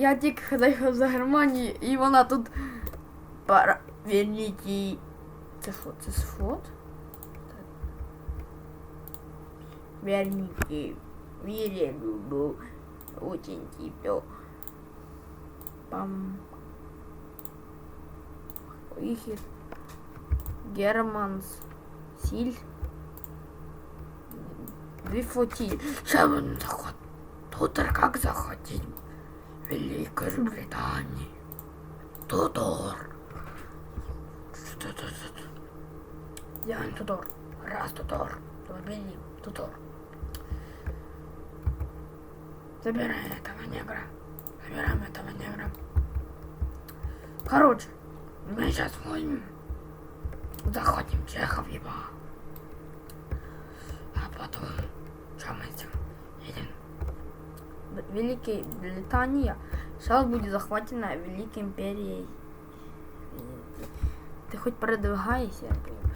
Я тільки заїхав за Германію, і вона тут пара великий. Це що, це флот? Верните, я люблю, очень тепло. Пам. Ихер. Германс. Силь. Две флотилии. Шевен заход. Тутор как захотим. Великой Британии. Тутор. Ян Тутор. Раз Тутор. Победим. Тутор. Забираем этого негра. Забираем этого негра. Короче, мы сейчас возьмем, заходим Чехов еба. В- Великая Британия сейчас будет захвачена Великой империей. Ти хоч передвигаєшся, я понимаю.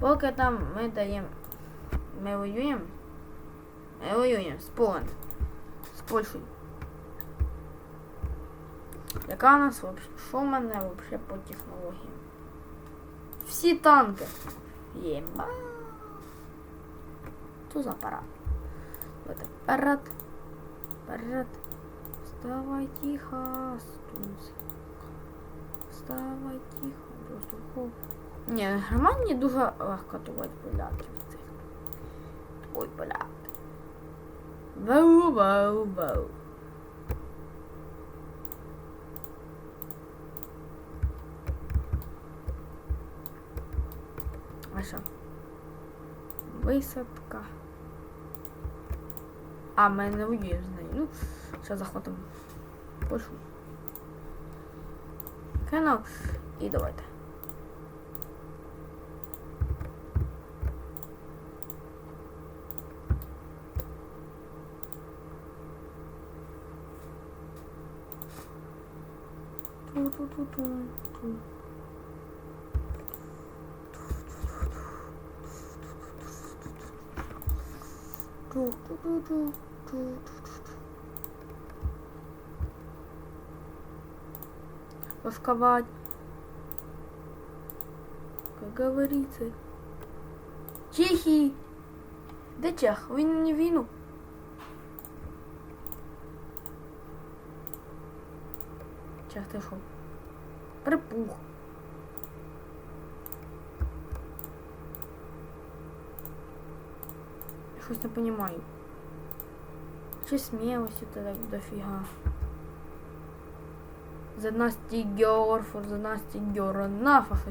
Поки там ми даємо. Ми воюємо. Ми воюємо з Поланд. З Польщею. Яка у нас вообще? Що в мене вообще по технологіям? Всі танки. Єба. Що за апарат? Вот так. Вперед. Вперед. Вставай тихо, стунц. Вставай тихо. Просто хоп. Ні, в Германії дуже легко тувати поляків цих. Ой, поляки. Вау, вау, вау. А що? Висадка. А, ми не воюємо з нею. Ну, що захватимо. Пишу. Канал. І давайте. Ту-ту-ту-ту-ту. Восковать. Как говорится. Чехии. Де Чех? Він не війну. Чех, ти що? Припух. Щось не понимаю. Чи смілості то так дофіга. За нас тігерфор, за нас тігера нафаф.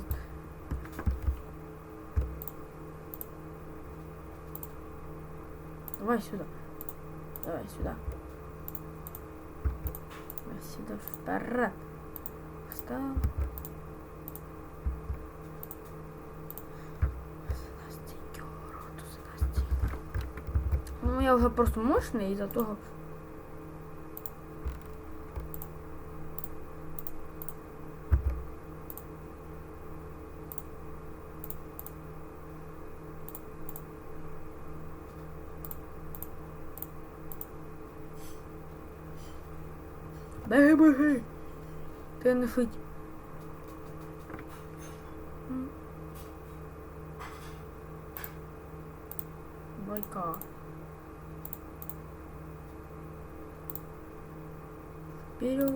Давай сюда. Давай сюда. Давай сюда вперед. Встал. За нас тігера, то за нас тігера. Ну, я вже просто мощний і за того. Беги, беги. Ти не шить. М. Байка. Вперед.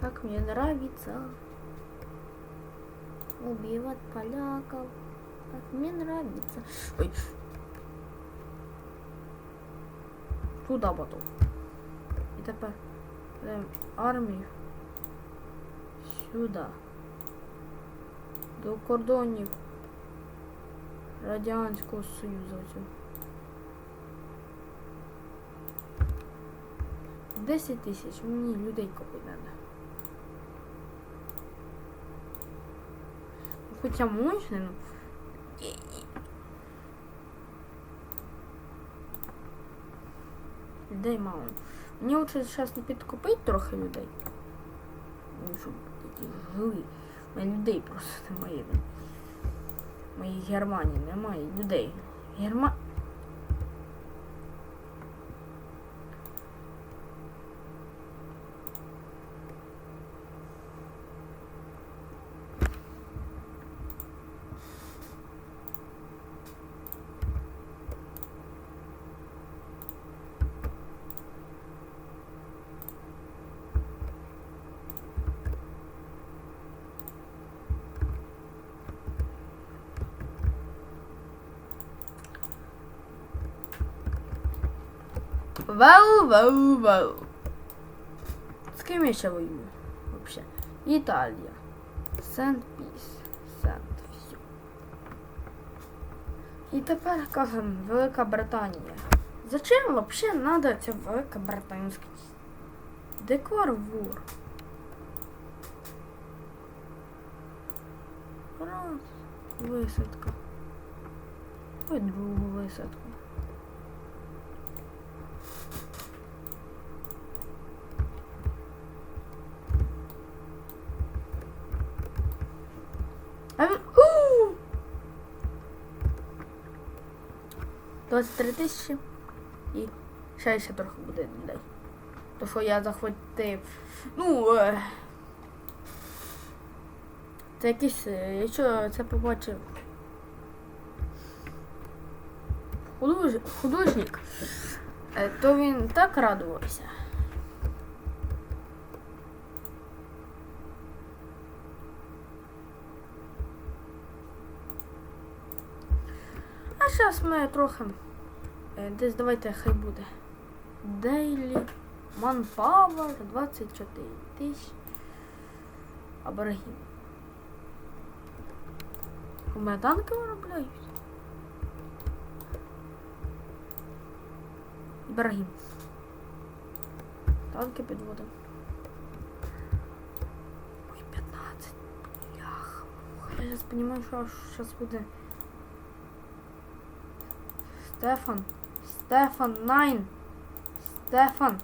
Как мне нравится убивать поляков. Как мне нравится. Ой. Туда потом. І тепер беремо армію сюди. До кордонів Радянського Союзу. цього. 10 тисяч. Мені людей купити треба. Хоча можна, ну. Людей мало. Мені лучше зараз підкупити трохи людей. Ну, щоб такі жили. У мене людей просто немає. Моїй Германії немає людей. Герма... Вау, вау, вау. З ким я ще воюю? Вообще. Італія. Сент-Піс. Сент. Все. І тепер кажем Велика Британія. Зачем вообще надо ця Велика Британська? Декор вур. Раз. Висадка. Ой, другу висадку. 23 тисячі. І ще ще трохи буде людей. То що я захватив. Ну. Е... Це якийсь. Я Якщо це побачив. Худож... Художник, е, то він так радувався. Зараз ми трохи. е, Десь давайте хай буде. Daily Manpower 24 тисяч. Аборигін. У мене танки виробляють. Ібрагім. Танки підводимо. Ой, 15. Бляха. Я зараз розумію, що зараз буде. Стефан. Стефан, найн. Стефан.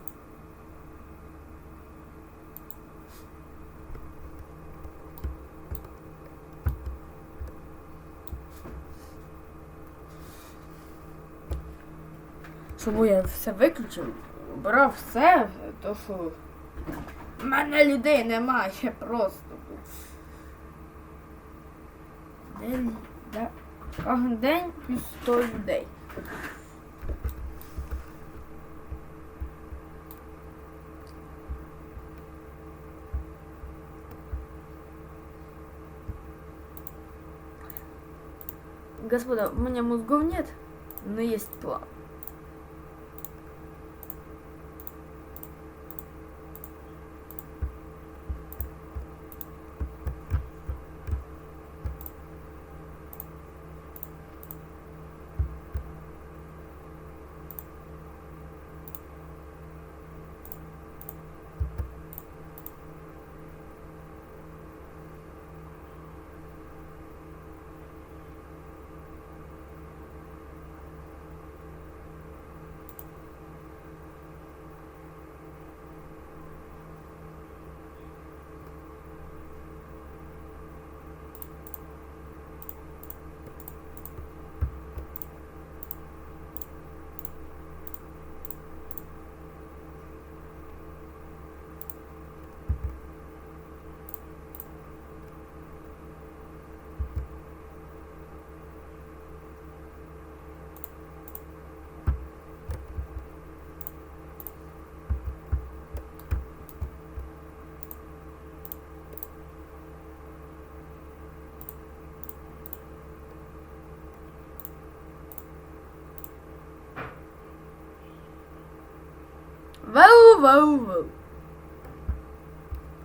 Щоб я все виключив, брав все, то що в мене людей немає просто. День, да, кожен день плюс 100 людей. Господа, у меня мозгов нет, но есть план. Вау, вау, вау.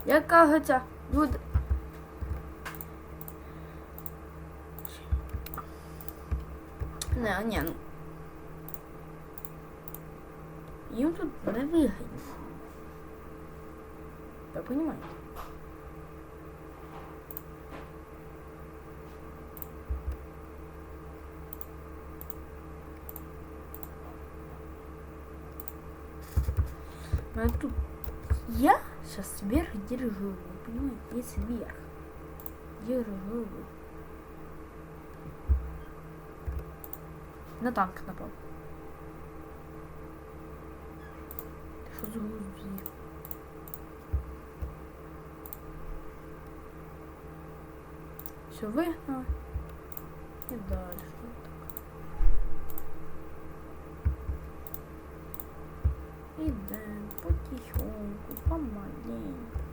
Як кажеться, люди. Не, ні, ну. Їм тут не вигідно. Ви розумієте? Держу, понимаете? Есть вверх. Держу. На танк напав. Ти що за глузді? Все вигнали. І далі. Ідем потихоньку, помаленьку.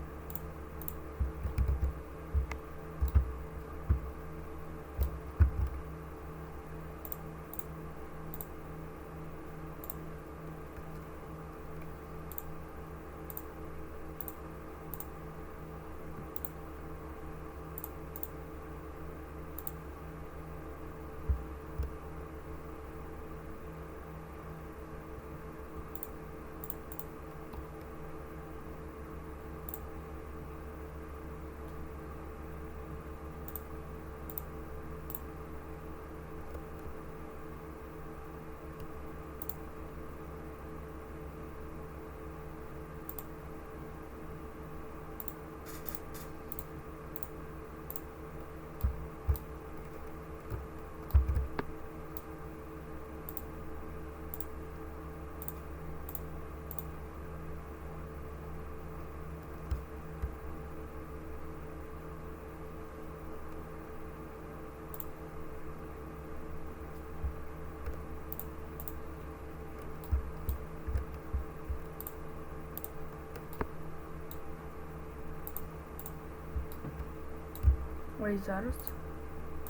Ой, зараз.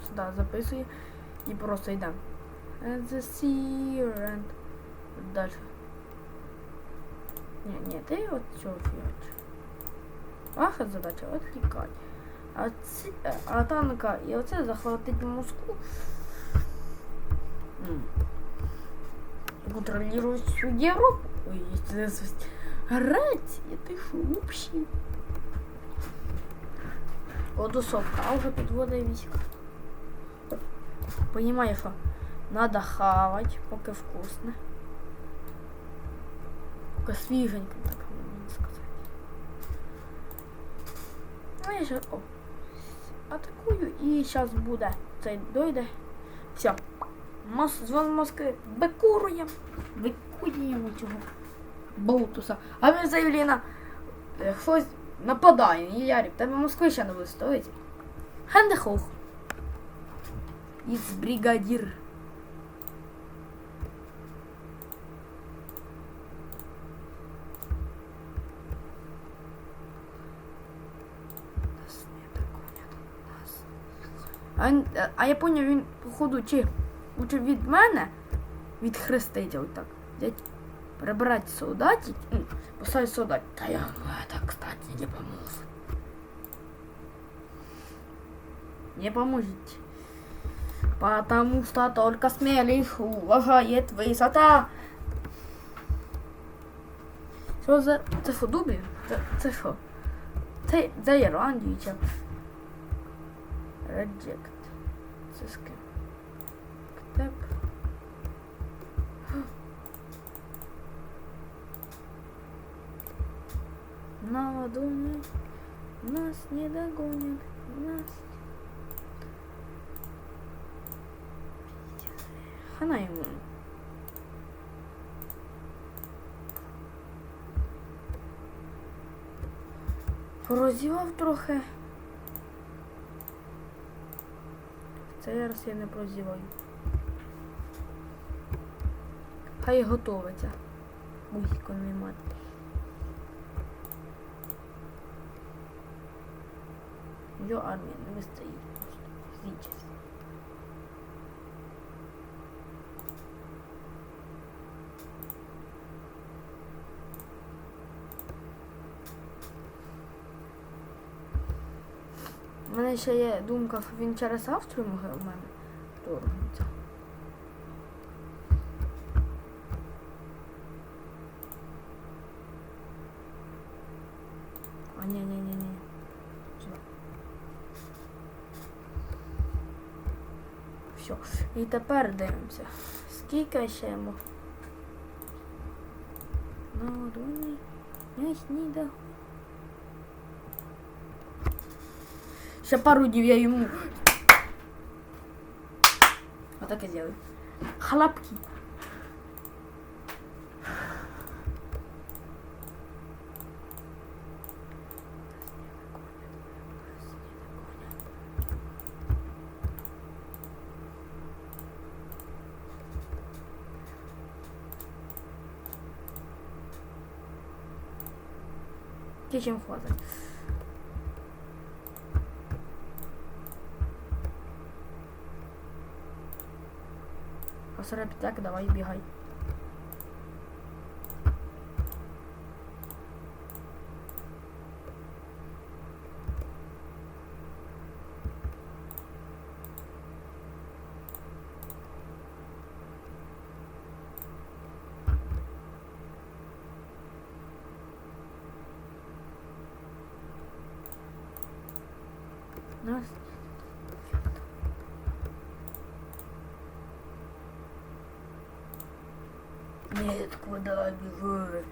Сюди записує і просто йдемо. And the sea and далі. Ні, ні, ти от цього фігач. Ваша задача відлікати. А, ці, е, а танка і оце захватить Москву. М. Всю Европу. Ой, если Греція, ти що, вообще? Водосовка, а вже підводить війська. Понимаешь, що надо хавать, поки вкусне. Поки свіженько, так можна сказати. Ну я ще, о, атакую і зараз буде цей дойде. Все. Мос, звон Москви бекуруємо. Викуємо цього болтуса. А він заявляє на е, хтось нападає. І Ярик, тебе Москви ще не вистоїть. Хендехох. Із бригадір. А, е, а я поняв, він, походу, чи лучше від мене відхрестить отак. Взять, прибрати солдатів, поставити солдат. Та я, не поможет. Не поможет. Потому что только смелых уважает высота. Що за... Це що, дубі? Це, що? Це, це Ірландія чи? Reject. Це На ладони нас не догонят. Нас. Хана йому. Порозівав трохи. Цей раз я не прозіваю. Хай готовиться. Бузько не мати. Йо армія не вистоїть просто. Звідчись. У мене ще є думка, що він через Австрію може у мене вторгнутися. А ні, ні, ні, ні. Сюди. Все. І тепер дивимося. Скільки ще йому? На ладоні. Я сніда. Ще пару днів я йому. Отак і зробив. Хлопки. Течем хватит. Посеред так, давай бігай. Нас. Нет, куда бежать?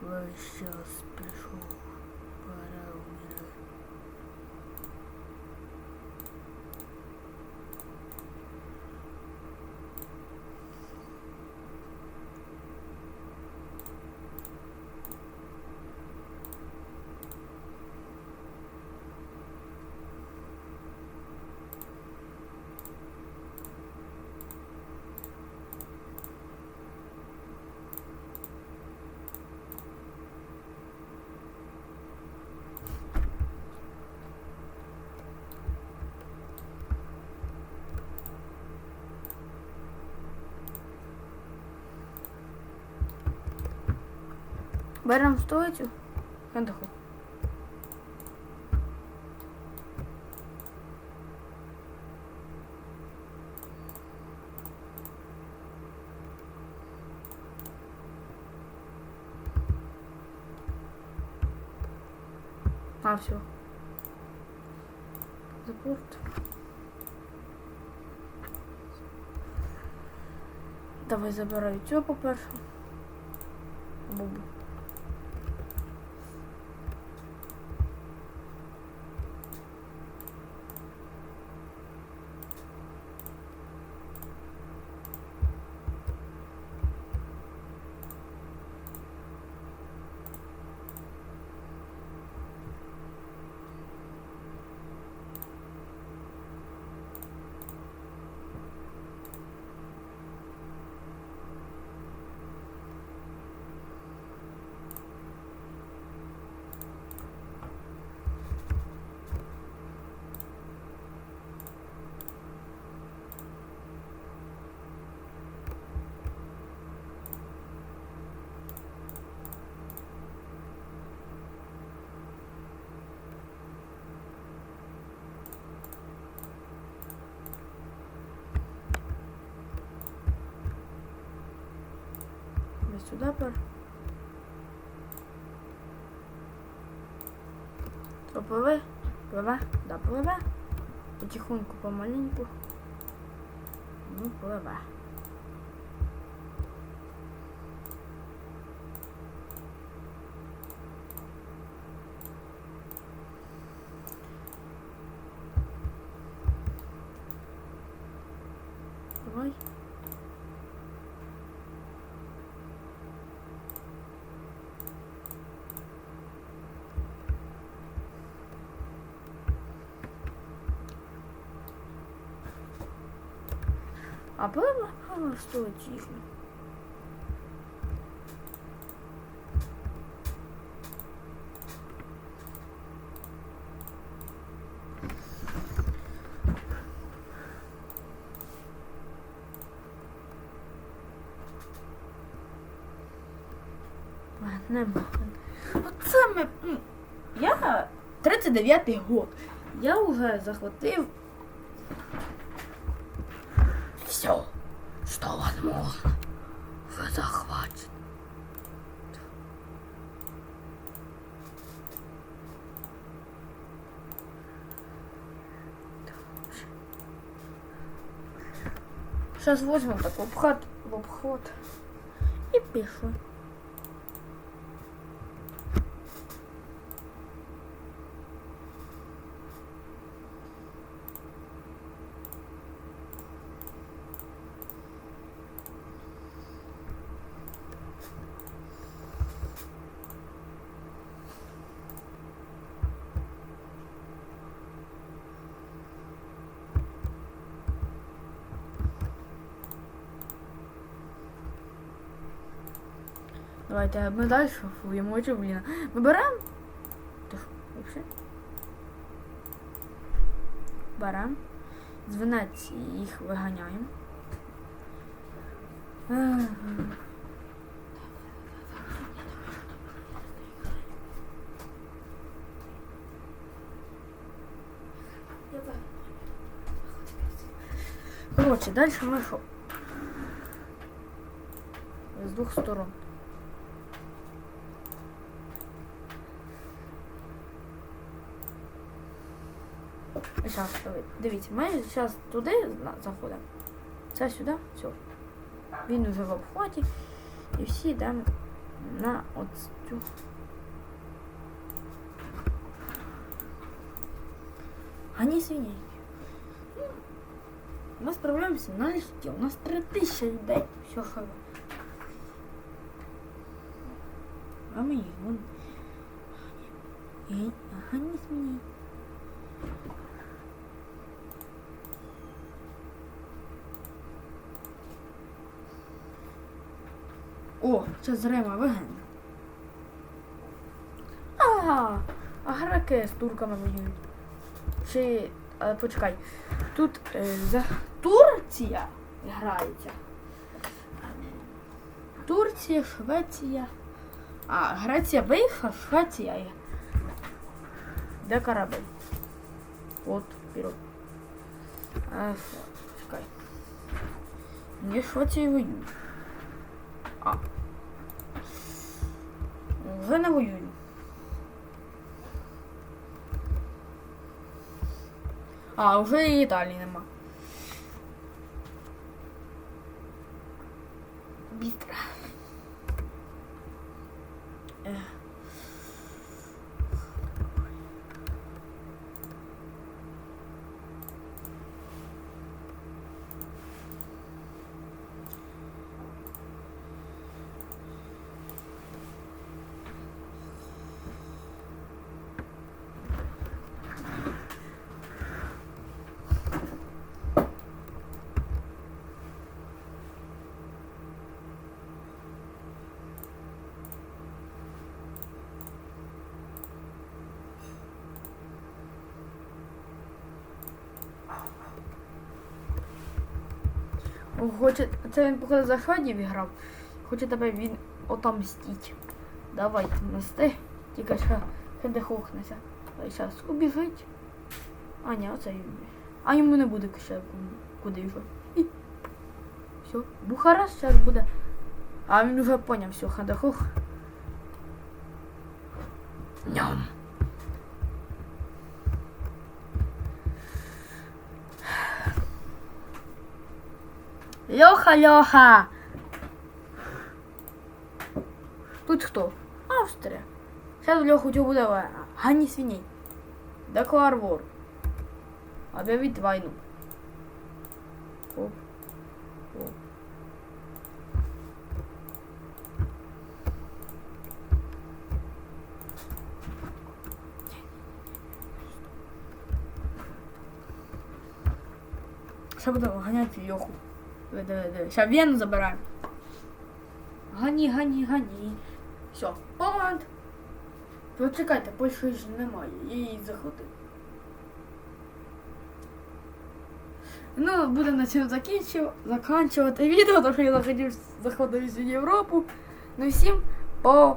Вот сейчас пришел. Берем стоїть. Хендаху. А, все. Запорт. Давай забираю цього по-перше. Сюди пер. Попливе, пливе, да, пливе. Потихоньку, помаленьку. Ну, пливе. Что тихо. Нема. Оце ми. Я 39-й год. Я вже захватив все, что возможно, вы захватите. Сейчас возьмем такой обход в обход и пишу. Давайте ми далі шафуємо, чи блін. Ми беремо. Беремо. З Венеції їх виганяємо. Коротше, далі ми що? З двох сторон. Зараз, дивіться, ми зараз туди заходимо. Це сюди, все. Він уже в обході. І всі йдемо на от цю. Ані свиней. Ми справляємося на легкі. У нас три тисячі людей. Все хава. А їх вон. І, ага, не свиней. О, це зрема виган. А, а греки з турками воюють. Чи. е, почекай. Тут е, за Турція грається. Турція, Швеція. А, Греція виїхала, Швеція є. Де корабель? От, вперед. А. Чекай. Ні, Швеція воює. Вже не воюю. А, вже і Італії нема. Хоче, це він походу за шведів грав. Хоче тебе він отомстить. Давай мсти. Тільки що хеде хохнеться. А зараз убіжить. А ні, оце. А йому не буде ще куди йшов. І. Все. Бухарас зараз буде. А він вже поняв, все, хеде Льоха, Льоха. Тут хто? Австрія. Зараз Льоху цього буде е, гані свиней. Деклар вор. Об'явіть війну. Оп. Оп. Буде ганяти Льоху. Диви, диви, диви. Ще Вену забираємо. Гані, гані, гані. Все, момент. Почекайте, Польщі ж немає. Її захотив. Ну, будемо на цьому закінчувати, закінчувати відео, тому що я захотів заходити в Європу. Ну всім по